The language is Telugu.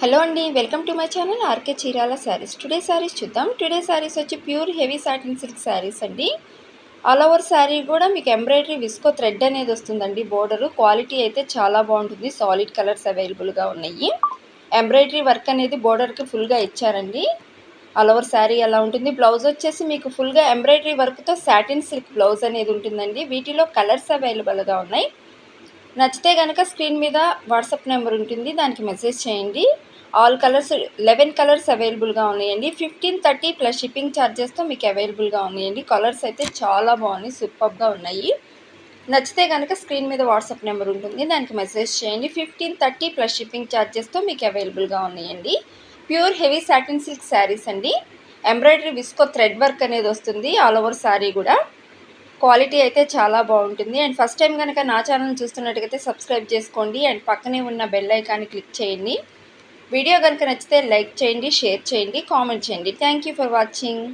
హలో అండి welcome to my channel R K Chirala sarees today sarees చూద్దాం. టుడే శారీస్ వచ్చి pure heavy satin silk sarees అండి. ఆల్ ఓవర్ శారీ కూడా మీకు ఎంబ్రాయిడరీ విస్కో థ్రెడ్ అనేది వస్తుందండి బోర్డరు క్వాలిటీ అయితే చాలా బాగుంటుంది. సాలిడ్ కలర్స్ అవైలబుల్గా ఉన్నాయి. ఎంబ్రాయిడరీ వర్క్ అనేది బోర్డర్కి ఫుల్గా ఇచ్చారండి. ఆల్ ఓవర్ శారీ అలా ఉంటుంది? బ్లౌజ్ వచ్చేసి మీకు ఫుల్గా ఎంబ్రాయిడరీ వర్క్తో సాటిన్ సిల్క్ బ్లౌజ్ అనేది ఉంటుందండి. వీటిలో కలర్స్ అవైలబుల్గా ఉన్నాయి. నచ్చితే కనుక స్క్రీన్ మీద వాట్సాప్ నెంబర్ ఉంటుంది. దానికి మెసేజ్ చేయండి. ఆల్ కలర్స్ లెవెన్ కలర్స్ అవైలబుల్గా ఉన్నాయండి. ఫిఫ్టీన్ థర్టీ ప్లస్ షిప్పింగ్ ఛార్జెస్తో మీకు అవైలబుల్గా ఉన్నాయండి. కలర్స్ అయితే చాలా బాగున్నాయి సూపర్గా ఉన్నాయి. నచ్చితే కనుక స్క్రీన్ మీద వాట్సాప్ నెంబర్ ఉంటుంది దానికి మెసేజ్ చేయండి. ఫిఫ్టీన్ థర్టీ ప్లస్ షిప్పింగ్ ఛార్జెస్తో మీకు అవైలబుల్గా ఉన్నాయండి. Pure heavy satin silk sarees అండి. ఎంబ్రాయిడరీ విస్కో థ్రెడ్ వర్క్ అనేది వస్తుంది ఆల్ ఓవర్ శారీ కూడా. క్వాలిటీ అయితే చాలా బాగుంటుంది. అండ్ ఫస్ట్ టైం కనుక నా ఛానల్ చూస్తున్నట్టుగైతే సబ్స్క్రైబ్ చేసుకోండి. అండ్ పక్కనే ఉన్న బెల్ ఐకాన్ని క్లిక్ చేయండి. వీడియో కనుక నచ్చితే లైక్ చేయండి షేర్ చేయండి కామెంట్ చేయండి. Thank you for watching